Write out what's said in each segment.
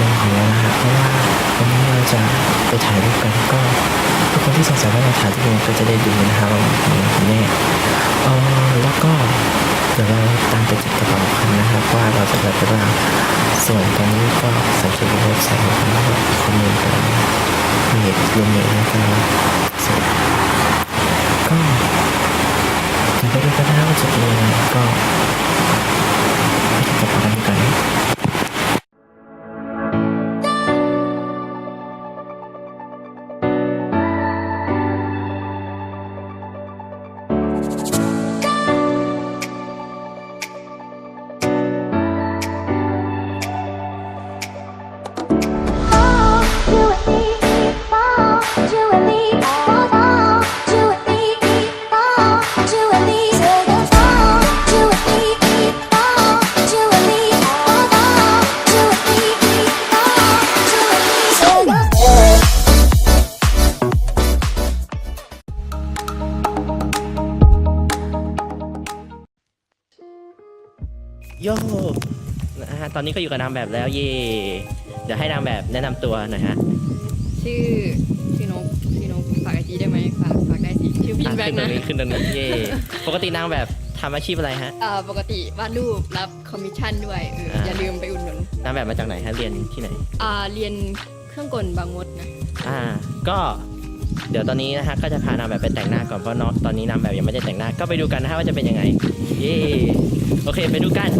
มองของเรานะครับเพราะว่าวันนี้เราจะไปถ่ายรูปกันก็ทุกคนที่สงสัยว่าเราถ่ายรูปก็จะได้ดูนะครับว่าของแม่เออแล้วก็เดี๋ยวเราตามไปจิบกระเป๋ากันนะครับว่าเราจะไปบ้างส่วนตอนนี้ก็สังเกตเว็บไซต์ของเราคอมเมนต์กันเน็ตรวมเน็นะครับก็ไปดูกันนะว่าจะเป็นยังไงก็ โยนะฮะตอนนี้ก็อยู่กับนางแบบแล้วเย่เดี๋ยวให้นางแบบแนะนำตัวหน่อยฮะชื่อชื่อนกชื่อนกฝากไอจีได้ไหมฝากฝากได้สิชื่อพินอะแบงขึ้นตรค์นะงนี้ขึ้นตรงนี้เย่ปกตินางแบบทำอาชีพอะไรฮะ เอ่อปกติวาดรูปรับคอมมิชชั่นด้วยเอออ่าอย่าลืมไปอุดหนุนนางแบบมาจากไหนฮะเรียนที่ไหน อ่าเรียนเครื่องกลบางมดนะอ่า ก็เดี๋ยวตอนนี้นะฮะก็จะพานางแบบไปแต่งหน้าก่อนเพราะเนาะตอนนี้นางแบบยังไม่ได้แต่งหน้าก็ไปดูกันนะฮะว่าจะเป็นยังไง เย่โอเคไปดูกัน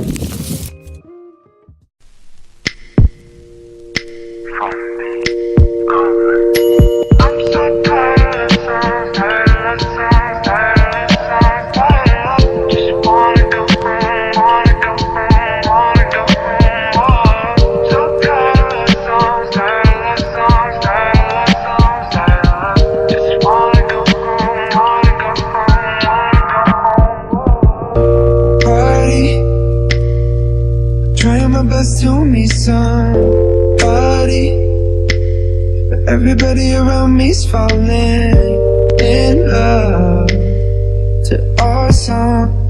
everybody around me's falling in love to our song.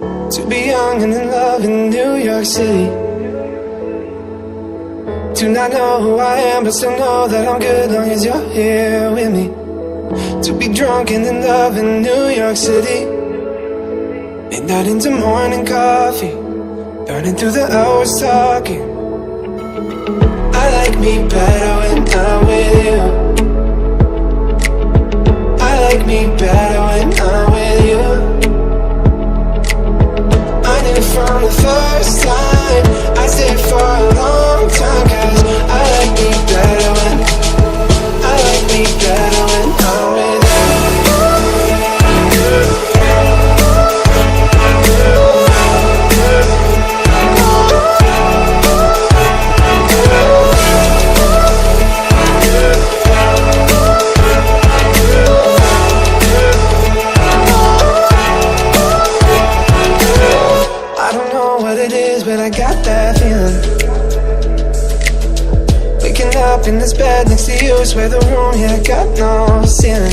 To be young and in love in New York City. To not know who I am, but still know that I'm good long as you're here with me. To be drunk and in love in New York City. And Midnight into morning coffee. Burning through the hours talking. I like me better when I'm with you. I like me better in this bed next to you, swear the room, yeah, got no ceiling.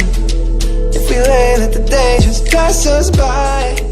If we lay, let the day just pass us by.